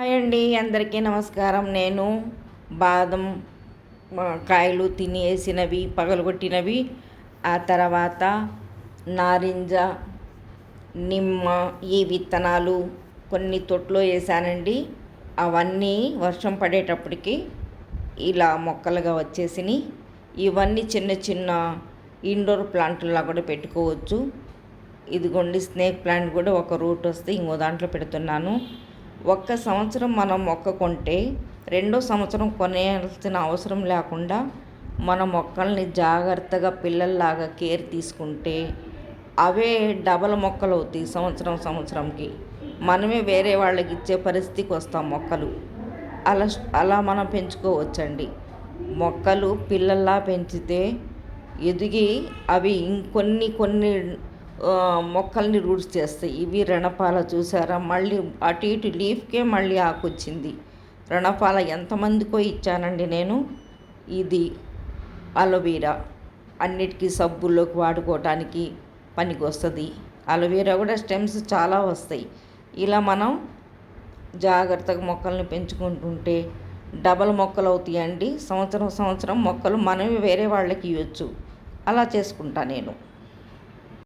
Hi అండి అందరికీ నమస్కారం. నేను బాదం కాయలు తినేసినవి పగలగొట్టినవి. ఆ తర్వాత నారింజ నిమ్మ ఈ విత్తనాలు కొన్ని తొట్లో వేసానండి. అవన్నీ వర్షం పడేటప్పటికి ఇలా మొక్కలుగా వచ్చేసినాయి. ఇవన్నీ చిన్న చిన్న ఇండోర్ ప్లాంట్లా కూడా పెట్టుకోవచ్చు. ఇదిగోండి స్నేక్ ప్లాంట్ కూడా ఒక రూట్ వస్తే ఇంకో దాంట్లో పెడుతున్నాను. ఒక్క సంవత్సరం మనం మొక్క కొంటే రెండో సంవత్సరం కొనేయాల్సిన అవసరం లేకుండా మన మొక్కల్ని జాగ్రత్తగా పిల్లల్లాగా కేర్ తీసుకుంటే అవే డబల్ మొక్కలు అవుతాయి సంవత్సరం సంవత్సరంకి. మనమే వేరే వాళ్ళకి ఇచ్చే పరిస్థితికి వస్తాం మొక్కలు. అలా అలా మనం పెంచుకోవచ్చండి. మొక్కలు పిల్లల్లా పెంచితే ఎదిగి అవి ఇంకొన్ని కొన్ని మొక్కల్ని రూట్స్ చేస్తాయి. ఇవి రణపాల చూసారా? మళ్ళీ అటు ఇటు లీఫ్కే మళ్ళీ ఆకొచ్చింది. రణపాల ఎంతమందికో ఇచ్చానండి నేను. ఇది అలోవీరా. అన్నిటికీ సబ్బుల్లోకి వాడుకోవటానికి పనికి వస్తుంది అలోవీరా కూడా స్టెమ్స్ చాలా వస్తాయి. ఇలా మనం జాగ్రత్తగా మొక్కల్ని పెంచుకుంటుంటే డబల్ మొక్కలు అవుతాయండి. సంవత్సరం సంవత్సరం మొక్కలు మనమే వేరే వాళ్ళకి ఇవ్వచ్చు. అలా చేసుకుంటా నేను.